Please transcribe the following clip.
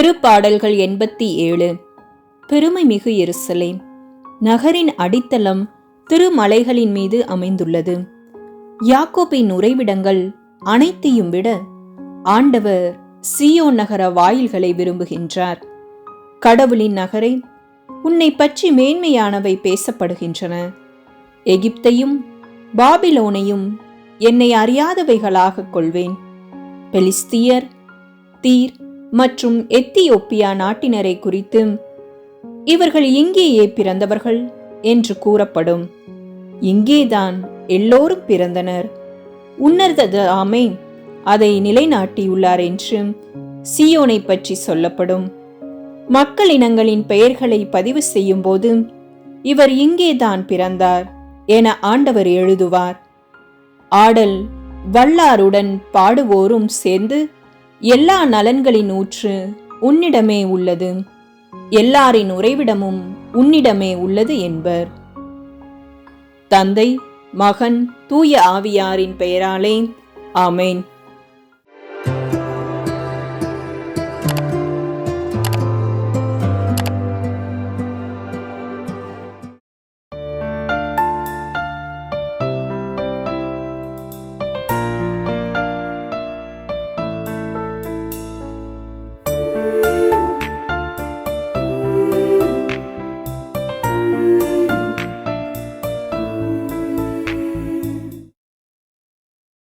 திருப்பாடல்கள் எண்பத்தி ஏழு. பெருமை மிகு எருசலேம். நகரின் அடித்தளம் திருமலைகளின் மீது அமைந்துள்ளது. யாக்கோபின் உறைவிடங்கள் அனைத்தையும் விட ஆண்டவர் சியோ நகர வாயில்களை விரும்புகின்றார். கடவுளின் நகரை உன்னை பற்றி மேன்மையானவை பேசப்படுகின்றன. எகிப்தையும் பாபிலோனையும் என்னை அறியாதவைகளாகக் கொள்வேன். பெலிஸ்தியர் தீர் மற்றும் எத்தியோப்பியா நாட்டினரை குறித்து இவர்கள் இங்கேயே பிறந்தவர்கள்? என்று கூறப்படும். இங்கேதான் எல்லோரும் பிறந்தனர். உன்னததாமே அதை நிலைநாட்டியுள்ளார் என்று சியோனை பற்றி சொல்லப்படும். மக்கள் இனங்களின் பெயர்களை பதிவு செய்யும்போது இவர் இங்கேதான் பிறந்தார் என ஆண்டவர் எழுதுவார். ஆடல் வல்லாருடன் பாடுவோரும் சேர்ந்து எல்லா நலன்களின் ஊற்று உன்னிடமே உள்ளது. எல்லாரின் உறைவிடமும் உன்னிடமே உள்ளது என்பர். தந்தை மகன் தூய ஆவியாரின் பெயராலே ஆமேன்.